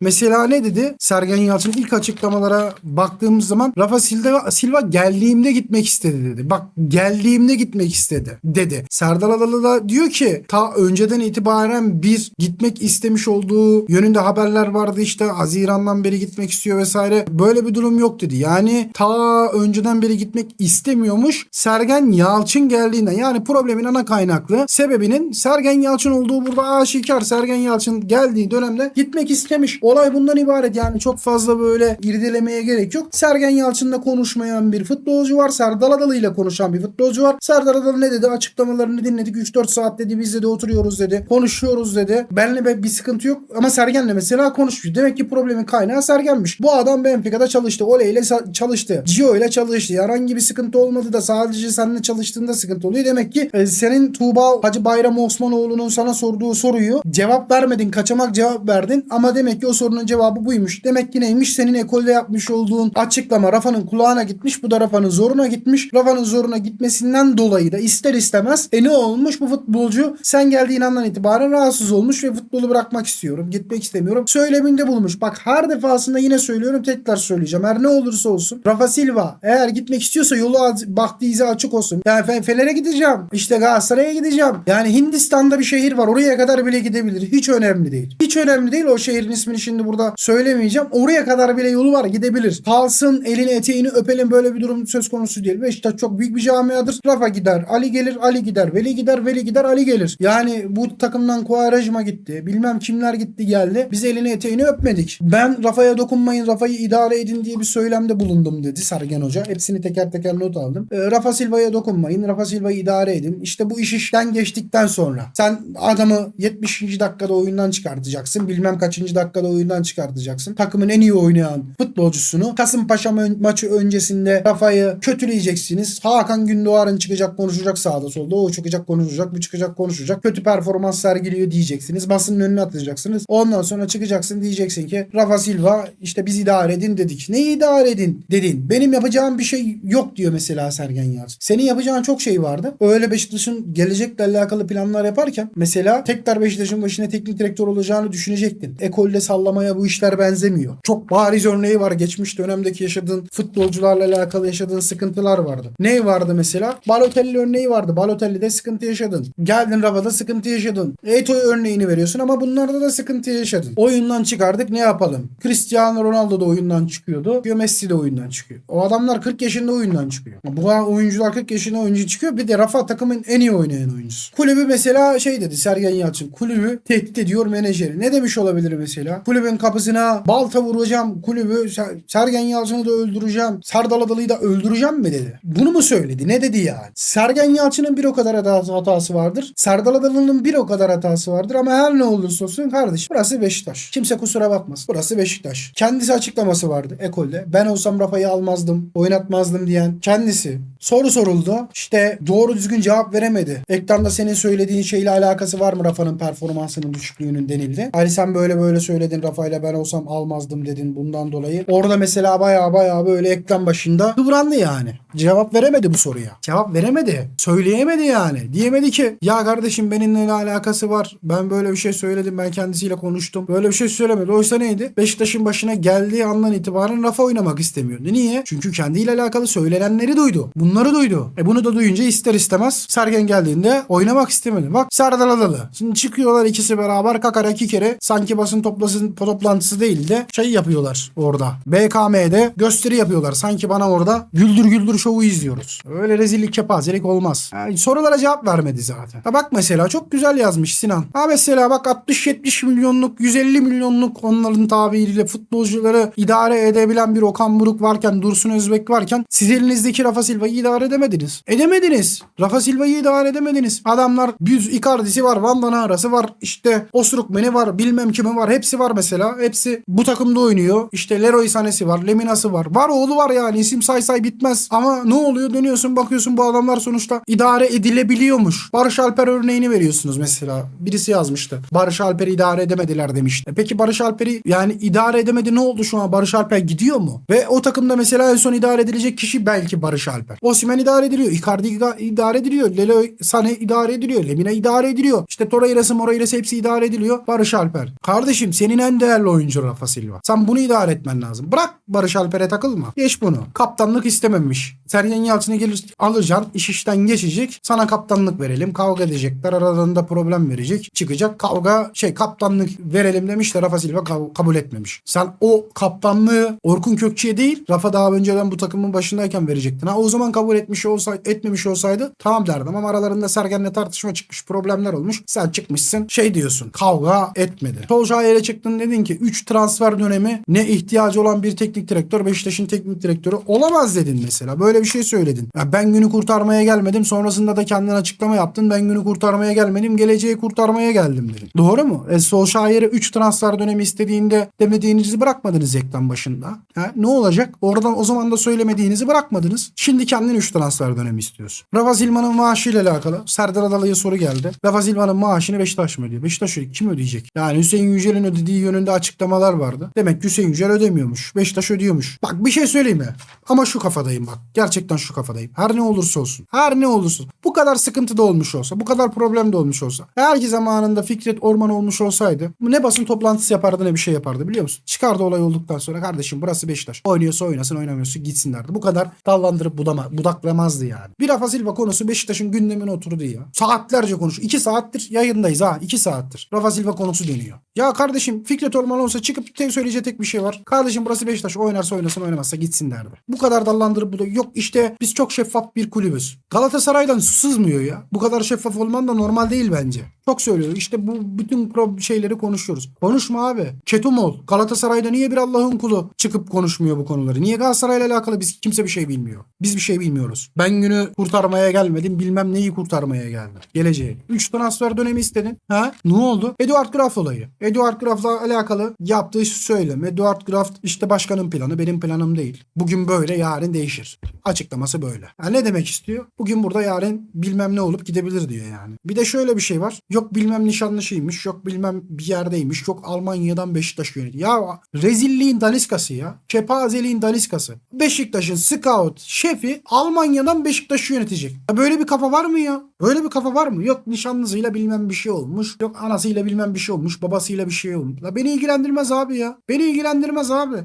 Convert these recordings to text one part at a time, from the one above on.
Mesela ne dedi? Sergen Yalçın ilk açıklamalara baktığımız zaman Rafa Silva, Silva geldiğimde gitmek istedi dedi. Bak geldiğimde gitmek istedi dedi. Serdar Adalı da diyor ki ta önceden itibaren bir gitmek istemiş olduğu yönünde haberler vardı işte Haziran'dan beri gitmek istiyor vesaire. Böyle bir durum yok dedi. Yani ta önceden beri gitmek istemiyormuş. Sergen Yalçın geldiğinden yani problemin ana kaynaklı sebebinin Sergen Yalçın olduğu burada aşikar. Sergen Yalçın geldiği dönemde gitmek istemiş. Olay bundan ibaret yani çok fazla böyle irdelemeye gerek yok. Sergen Yalçın'la konuşmayan bir futbolcu var. Serdar Adalı ile konuşan bir futbolcu var. Serdar Adalı ne dedi? Açıklamalarını dinledik. 3-4 saat dedi biz dedi oturuyoruz dedi. Konuşuyoruz dedi. Benle bir sıkıntı yok ama Sergen'le mesela konuşmuyor. Demek ki problemin kaynağı Sergen'miş. Bu adam Benfica'da çalıştı. Ole ile çalıştı. Gio ile çalıştı. Herhangi bir sıkıntı olmadı da sadece seninle çalıştığında sıkıntı oluyor. Demek ki e, senin Tuğba Hacı Bayram Osmanoğlu'nun sana sorduğu soruyu cevap vermedin. Kaçamak cevap verdin. Ama demek ki o sorunun cevabı buymuş. Demek ki neymiş? Senin ekolde yapmış olduğun açıklama Rafa'nın kulağına gitmiş. Bu da Rafa'nın zoruna gitmiş. Rafa'nın zoruna gitmesinden dolayı da ister istemez e ne olmuş bu futbolcu sen geldiğin andan itibaren rahatsız olmuş ve futbolu bırakmak istiyorum. Gitmek istemiyorum. Söyleminde bulunmuş. Bak her defasında yine söylüyorum tekrar söyleyeceğim. Her ne olursa olsun. Rafa Silva eğer gitmek istiyorsa yolu baktı izi açık olsun. Yani Fe- Fener'e gideceğim. İşte Galatasaray'a gideceğim. Yani Hindistan'da bir şehir var. Oraya kadar bile gidebilir. Hiç önemli değil. Hiç önemli değil. O şehrin ismini şimdi burada söylemeyeceğim. Oraya kadar bile yolu var. Gidebilir. Kalsın elini eteğini öpelim. Böyle bir durum söz konusu değil. Beşiktaş çok büyük bir camiadır. Rafa gider. Ali gelir. Ali gider. Veli gider. Veli gider. Ali gelir. Yani bu takımdan Kuarajma gitti. Bilmem kimler gitti geldi. Biz elini eteğini öpmedik. Ben Rafa'ya dokunmayın. Rafa'yı idare edin diye bir söylemde bulundum dedi Sergen Hoca. Hepsini teker teker not aldım. Ee, Rafa Silva'ya dokunmayın. Rafa Silva'yı idare edin. İşte bu iş işten geçtikten sonra sen adamı 70. dakikada oyundan çıkartacaksın. Bilmem kaçıncı dakikada oyundan çıkartacaksın. Takımın en iyi oynayan futbolcusunu Kasımpaşa ma- maçı öncesinde Rafa'yı kötüleyeceksiniz. Hakan Gündoğar'ın çıkacak konuşacak sağda solda. O çıkacak konuşacak. Bu çıkacak konuşacak. Kötü performans sergiliyor diyeceksiniz. Basının önüne atacaksınız. Ondan sonra çıkacaksın diyeceksin ki Rafa Silva işte biz idare edin dedik. Neyi idare edin dedin. Benim yapacağım bir şey yok diyor mesela Sergen Yalçın. Senin yapacağın çok şey vardı. Öyle Beşiktaş'ın gelecekle alakalı planlar yaparken mesela tekrar Beşiktaş'ın başına teknik direktör olacağını düşünecektin. Ekolde sallamaya bu işler benzemiyor. Çok bariz örneği var. Geçmiş dönemdeki yaşadığın futbolcularla alakalı yaşadığın sıkıntılar vardı. Ne vardı mesela? Balotelli örneği vardı. Balotelli'de sıkıntı yaşadın. Geldin Rafa'da sıkıntı yaşadın. Eto örneğini veriyorsun ama bunlarda da sıkıntı yaşadın. Oyundan çıkardık ne yapalım? Cristiano Ronaldo da oyundan çıkıyordu. Messi de oyundan çıkıyor. O adamlar 40 yaşında oyundan çıkıyor. Bu oyuncular 40 yaşında oyuncu çıkıyor. Bir de Rafa takımın en iyi oynayan oyuncusu. Kulübü mesela şey dedi Sergen Yalçın. Kulübü tehdit ediyor menajeri. Ne demiş olabilir mesela? Kulübün kapısına balta vuracağım. Kulübü Ser- Sergen Yalçın'ı da öldüreceğim. Serdal Adalı'yı da öldüreceğim mi dedi. Bunu mu söyledi? Ne dedi yani? Sergen Yalçın'ın bir o kadar hatası, vardır. Serdal Adalı'nın bir o kadar hatası vardır ama her ne olursa olsun kardeşim burası Beşiktaş. Kimse kusura bakmaz. Burası Beşiktaş. Kendisi açıklaması vardı ekolde. Ben olsam Rafa'yı almazdım, oynatmazdım diyen kendisi. Soru soruldu. İşte doğru düzgün cevap veremedi. Ekranda senin söylediğin şeyle alakası var mı Rafa'nın performansının düşüklüğünün denildi. Ali sen böyle böyle söyledin Rafa'yla ben olsam almazdım dedin bundan dolayı. Orada mesela baya baya böyle ekran başında kıvrandı yani. Cevap veremedi bu soruya. Cevap veremedi. Söyleyemedi yani. Diyemedi ki ya kardeşim benimle ne alakası var? Ben böyle bir şey söyledim. Ben kendisiyle konuştum. Böyle bir şey söylemedi. Oysa neydi? Beşiktaş'ın başına geldiği andan itibaren Rafa oynamak istemiyordu. Niye? Çünkü kendiyle alakalı söylenenleri duydu. Bunları duydu. E bunu da duyunca ister istemez Sergen geldiğinde oynamak istemedi. Bak Serdar Adalı. Şimdi çıkıyorlar ikisi beraber kakara iki kere sanki basın toplasın, toplantısı değil de şey yapıyorlar orada. BKM'de gösteri yapıyorlar. Sanki bana orada güldür güldür şovu izliyoruz. Öyle rezillik kepazelik olmaz. Yani sorulara cevap vermedi zaten. Ha bak mesela çok güzel yazmış Sinan. Ha mesela bak 60-70 milyonluk 150 milyonluk onların tabiriyle futbolcuları idare edebilen bir Okan Buruk varken Dursun Özbek varken siz elinizdeki Rafa Silva'yı idare edemediniz. Edemediniz. Rafa Silva'yı idare edemediniz. Adamlar bir Icardi'si var, Van Danara'sı var, işte Osurukmen'i var, bilmem kimi var. Hepsi var mesela. Hepsi bu takımda oynuyor. İşte Leroy Sané'si var, Lemina'sı var. Var oğlu var yani. isim say say bitmez. Ama ne oluyor? Dönüyorsun bakıyorsun bu adamlar sonuçta idare edilebiliyormuş. Barış Alper örneğini veriyorsunuz mesela. Birisi yazmıştı. Barış Alper'i idare edemediler demişti. E Peki Barış Alper'i yani idare edemedi ne oldu şu an? Barış Alper gidiyor mu? Ve o takımda mesela en son idare edilecek kişi belki Barış Alper. Osimhen idare ediliyor. Icardi ida- idare ediliyor. Lelo Sané idare ediliyor. Lemina idare ediliyor. İşte Torreira'sı Moreira'sı hepsi idare ediliyor. Barış Alper. Kardeşim senin en değerli oyuncu Rafa Silva. Sen bunu idare etmen lazım. Bırak Barış Alper'e takılma. Geç bunu. Kaptanlık istememiş. Sergen Yalçın'ı gelir alacaksın. iş işten geçecek. Sana kaptanlık verelim. Kavga edecekler. Aralarında problem verecek. Çıkacak. Kavga şey kaptanlık verelim demiş de Rafa Silva kabul etmemiş. Sen o kaptanlığı Orkun Kökçü'ye değil Rafa daha önceden bu takımın başındayken verecektin. Ha o zaman kabul etmiş olsaydı etmemiş olsaydı tamam derdim ama aralarında Sergen'le tartışma çıkmış problemler olmuş. Sen çıkmışsın şey diyorsun kavga etmedi. Solskjaer'e çıktın dedin ki 3 transfer dönemi ne ihtiyacı olan bir teknik direktör Beşiktaş'ın teknik direktörü olamaz dedin mesela. Böyle bir şey söyledin. Ya ben günü kurtarmaya gelmedim sonrasında da kendin açıklama yaptın. Ben günü kurtarmaya gelmedim geleceği kurtarmaya geldim dedin. Doğru mu? E, Solskjaer'e 3 transfer dönemi istediğinde demediğinizi bırakmadınız ekran başında. Ha, ne olacak? Oradan o zaman da söylemediğinizi bırakmadınız. Şimdi kendin 3 transfer dönemi istiyorsun. Rafa Silva'nın maaşıyla alakalı Serdar Adalı'ya soru geldi. Rafa Silva'nın maaşını Beşiktaş mı ödüyor? Beşiktaş. Kim ödeyecek? Yani Hüseyin Yücel'in ödediği yönünde açıklamalar vardı. Demek ki Hüseyin Yücel ödemiyormuş. Beşiktaş ödüyormuş. Bak bir şey söyleyeyim mi? Ama şu kafadayım bak. Gerçekten şu kafadayım. Her ne olursa olsun. Her ne olursa. Bu kadar sıkıntı da olmuş olsa. Bu kadar problem de olmuş olsa. Eğer ki zamanında Fikret Orman olmuş olsaydı ne basın toplantısı yapardı ne bir şey yapardı biliyor musun? Çıkardı olay olduktan sonra kardeşim burası Beşiktaş. Oynuyorsa oynasın oynamıyorsa gitsin derdi. Bu kadar dallandırıp budama, budaklamazdı yani. Bir Rafa Silva konusu Beşiktaş'ın gündemine oturdu ya. Saatlerce konuş. 2 saattir yayındayız ha. 2 saattir. Rafa Silva konusu dönüyor. Ya kardeşim Fikret Orman olsa çıkıp tek söyleyeceği tek bir şey var. Kardeşim burası Beşiktaş. Oynarsa oynasın oynamazsa gitsin derdi. Bu kadar dallandırıp budak. Yok işte biz çok şeffaf bir kulübüz. Galatasaray'dan sızmıyor ya. Bu kadar şeffaf olman da normal değil bence. Çok söylüyor. İşte bu bütün pro- şeyleri konuşuyoruz. Konuşma abi. Ketum ol. Galatasaray'da niye bir Allah'ın kulu çıkıp konuşmuyor bu konuları? Niye Galatasaray'la alakalı biz kimse bir şey bilmiyor. Biz bir şey bilmiyoruz. Ben günü kurtarmaya gelmedim. Bilmem neyi kurtarmaya geldim. Geleceği. 3 transfer dönemi istedin. Ha? Ne oldu? Eduard Graf olayı. Eduard Graf'la alakalı yaptığı söylem. Eduard Graf işte başkanın planı benim planım değil. Bugün böyle yarın değişir. Açıklaması böyle. Ha, ne demek istiyor? Bugün burada yarın bilmem ne olup gidebilir diyor yani. Bir de şöyle bir şey var. Yok bilmem nişanlışıymış. Yok bilmem bir yerdeymiş. Yok Almanya'dan Beşiktaş yönetiyor. Ya rezilliğin daniskası ya. Kepazeliğin daniskası. Beşiktaş'ın scout şefi Almanya'dan Beşiktaş'ı yönetecek. Ya böyle bir kafa var mı ya? Böyle bir kafa var mı? Yok nişanlısıyla bilmem bir şey olmuş. Yok anasıyla bilmem bir şey olmuş. Babasıyla bir şey olmuş. La beni ilgilendirmez abi ya. Beni ilgilendirmez abi.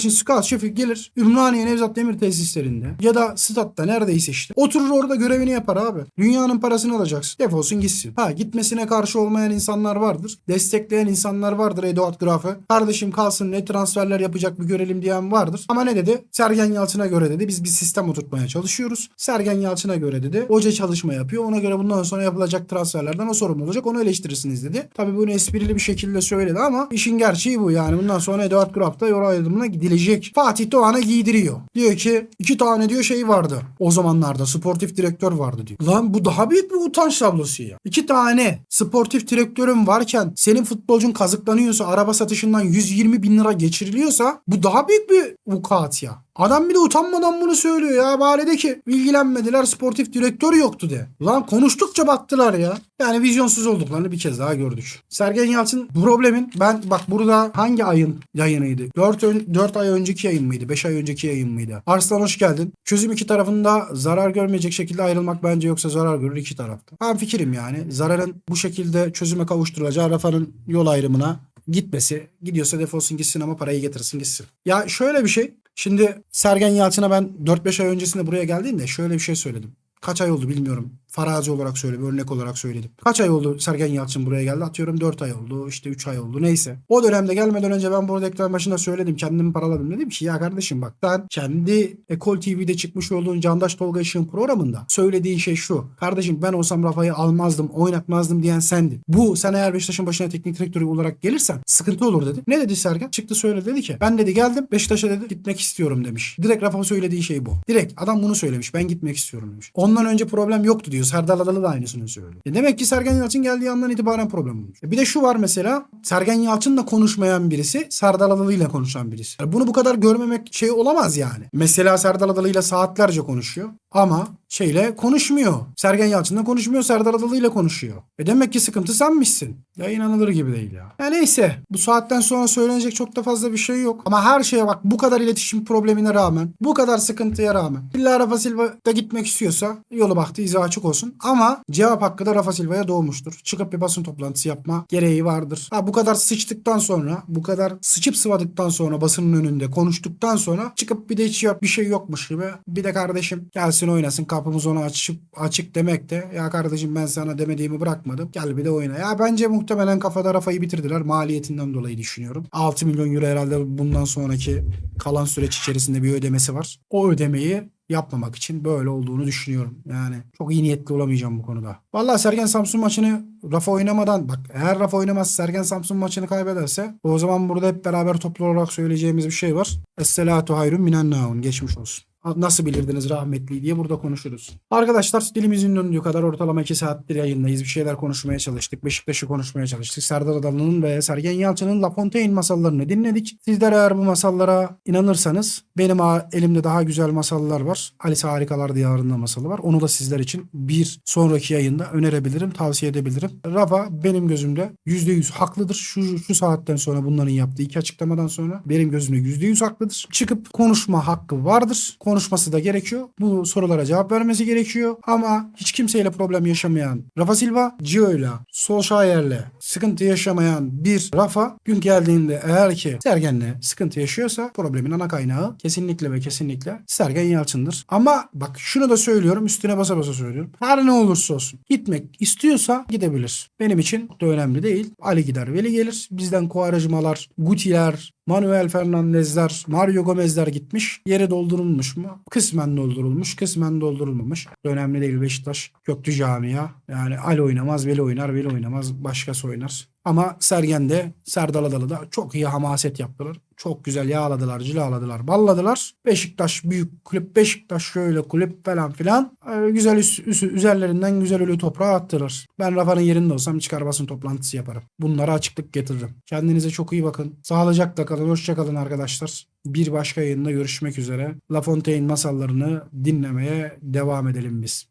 Beşiktaş'ın scout şefi gelir Ümraniye Nevzat Demir tesislerinde ya da statta neredeyse işte. Oturur orada görevini yapar abi. Dünyanın parasını alacaksın. Defolsun gitsin. Ha gitmesine karşı olmayan insanlar vardır. Destekleyen insanlar vardır Eduard Graf'ı. Kardeşim kalsın ne transferler yapacak bir görelim diyen vardır. Ama ne dedi? Sergen Yalçın'a göre dedi biz bir sistem oturtmaya çalışıyoruz. Sergen Yalçın'a göre dedi. Hoca çalışma yapıyor. Ona göre bundan sonra yapılacak transferlerden o sorumlu olacak. Onu eleştirirsiniz dedi. Tabii bunu esprili bir şekilde söyledi ama işin gerçeği bu yani. Bundan sonra Eduard Graf da yol ayrımına gidilecek. Fatih Doğan'a giydiriyor. Diyor ki iki tane diyor şey vardı. O zamanlarda sportif direktör vardı diyor. Lan bu daha büyük bir utanç tablosu ya. İki tane sportif direktörün varken senin futbolcun kazıklanıyorsa araba satışından 120 bin lira geçiriliyorsa bu daha büyük bir vukuat ya. Adam bir de utanmadan bunu söylüyor ya. Bari de ki ilgilenmediler sportif direktör yoktu de. Lan konuştukça battılar ya. Yani vizyonsuz olduklarını bir kez daha gördük. Sergen Yalçın problemin ben bak burada hangi ayın yayınıydı? 4, 4 ay önceki yayın mıydı? 5 ay önceki yayın mıydı? Arslan hoş geldin. Çözüm iki tarafında zarar görmeyecek şekilde ayrılmak bence yoksa zarar görür iki tarafta. Ben fikrim yani. Zararın bu şekilde çözüme kavuşturulacağı Rafa'nın yol ayrımına gitmesi. Gidiyorsa defolsun gitsin ama parayı getirsin gitsin. Ya şöyle bir şey. Şimdi Sergen Yalçın'a ben 4-5 ay öncesinde buraya geldiğimde şöyle bir şey söyledim. Kaç ay oldu bilmiyorum. Farazi olarak söyledim, örnek olarak söyledim. Kaç ay oldu Sergen Yalçın buraya geldi? Atıyorum 4 ay oldu, işte 3 ay oldu neyse. O dönemde gelmeden önce ben burada ekran başında söyledim. Kendimi paraladım. Dedim ki ya kardeşim bak ben kendi Ekol TV'de çıkmış olduğun Candaş Tolga Işık'ın programında söylediğin şey şu. Kardeşim ben olsam Rafa'yı almazdım, oynatmazdım diyen sendin. Bu sen eğer Beşiktaş'ın başına teknik direktörü olarak gelirsen sıkıntı olur dedi. Ne dedi Sergen? Çıktı söyledi dedi ki ben dedi geldim Beşiktaş'a dedi gitmek istiyorum demiş. Direkt Rafa söylediği şey bu. Direkt adam bunu söylemiş. Ben gitmek istiyorum demiş. Ondan önce problem yoktu diyor. Serdar Adalı da aynısını söylüyor. E demek ki Sergen Yalçın geldiği andan itibaren problem olmuş. E bir de şu var mesela Sergen Yalçın'la konuşmayan birisi Serdar Adalı'yla konuşan birisi. Yani bunu bu kadar görmemek şey olamaz yani. Mesela Serdar Adalı'yla saatlerce konuşuyor ama şeyle konuşmuyor. Sergen Yalçın'la konuşmuyor. Serdar Adalı ile konuşuyor. E demek ki sıkıntı senmişsin. Ya inanılır gibi değil ya. Ya neyse. Bu saatten sonra söylenecek çok da fazla bir şey yok. Ama her şeye bak bu kadar iletişim problemine rağmen, bu kadar sıkıntıya rağmen. İlla Rafa Silva da gitmek istiyorsa yolu baktı izah açık olsun. Ama cevap hakkı da Rafa Silva'ya doğmuştur. Çıkıp bir basın toplantısı yapma gereği vardır. Ha bu kadar sıçtıktan sonra, bu kadar sıçıp sıvadıktan sonra basının önünde konuştuktan sonra çıkıp bir de hiç yok bir şey yokmuş gibi bir de kardeşim gelsin oynasın kapımız ona açıp açık demek de ya kardeşim ben sana demediğimi bırakmadım. Gel bir de oyna. Ya bence muhtemelen kafada Rafa'yı bitirdiler. Maliyetinden dolayı düşünüyorum. 6 milyon euro herhalde bundan sonraki kalan süreç içerisinde bir ödemesi var. O ödemeyi yapmamak için böyle olduğunu düşünüyorum. Yani çok iyi niyetli olamayacağım bu konuda. Vallahi Sergen Samsun maçını Rafa oynamadan bak eğer Rafa oynamaz Sergen Samsun maçını kaybederse o zaman burada hep beraber toplu olarak söyleyeceğimiz bir şey var. Esselatu hayrun minen naun. Geçmiş olsun. Nasıl bilirdiniz rahmetli diye burada konuşuruz. Arkadaşlar dilimizin döndüğü kadar ortalama 2 saattir yayındayız. Bir şeyler konuşmaya çalıştık. Beşiktaş'ı konuşmaya çalıştık. Serdar Adalı'nın ve Sergen Yalçın'ın La Fontaine masallarını dinledik. Sizler eğer bu masallara inanırsanız benim elimde daha güzel masallar var. Alice Harikalar Diyarı'nda masalı var. Onu da sizler için bir sonraki yayında önerebilirim, tavsiye edebilirim. Rafa benim gözümde %100 haklıdır. Şu, şu saatten sonra bunların yaptığı iki açıklamadan sonra benim gözümde %100 haklıdır. Çıkıp konuşma hakkı vardır. Konuşması da gerekiyor. Bu sorulara cevap vermesi gerekiyor. Ama hiç kimseyle problem yaşamayan Rafa Silva, Gio'yla, Solskjaer'le sıkıntı yaşamayan bir Rafa gün geldiğinde eğer ki Sergen'le sıkıntı yaşıyorsa problemin ana kaynağı kesinlikle ve kesinlikle Sergen Yalçın'dır. Ama bak şunu da söylüyorum üstüne basa basa söylüyorum. Her ne olursa olsun gitmek istiyorsa gidebilir. Benim için da önemli değil. Ali gider Veli gelir. Bizden Kovarajmalar, Gutiler, Manuel Fernandezler, Mario Gomezler gitmiş. Yeri doldurulmuş mu? Kısmen doldurulmuş, kısmen doldurulmamış. Önemli değil Beşiktaş. Köklü camia. Yani Ali oynamaz, Veli oynar, Veli oynamaz, başkası oynar. Ama Sergen de Serdal Adalı da çok iyi hamaset yaptılar. Çok güzel yağladılar, cilaladılar, balladılar. Beşiktaş büyük kulüp, Beşiktaş şöyle kulüp falan filan. Ee, güzel üst, üst- üzerlerinden güzel ölü toprağa attılar. Ben Rafa'nın yerinde olsam çıkar basın toplantısı yaparım. Bunlara açıklık getiririm. Kendinize çok iyi bakın. Sağlıcakla kalın, hoşça kalın arkadaşlar. Bir başka yayında görüşmek üzere. La Fontaine masallarını dinlemeye devam edelim biz.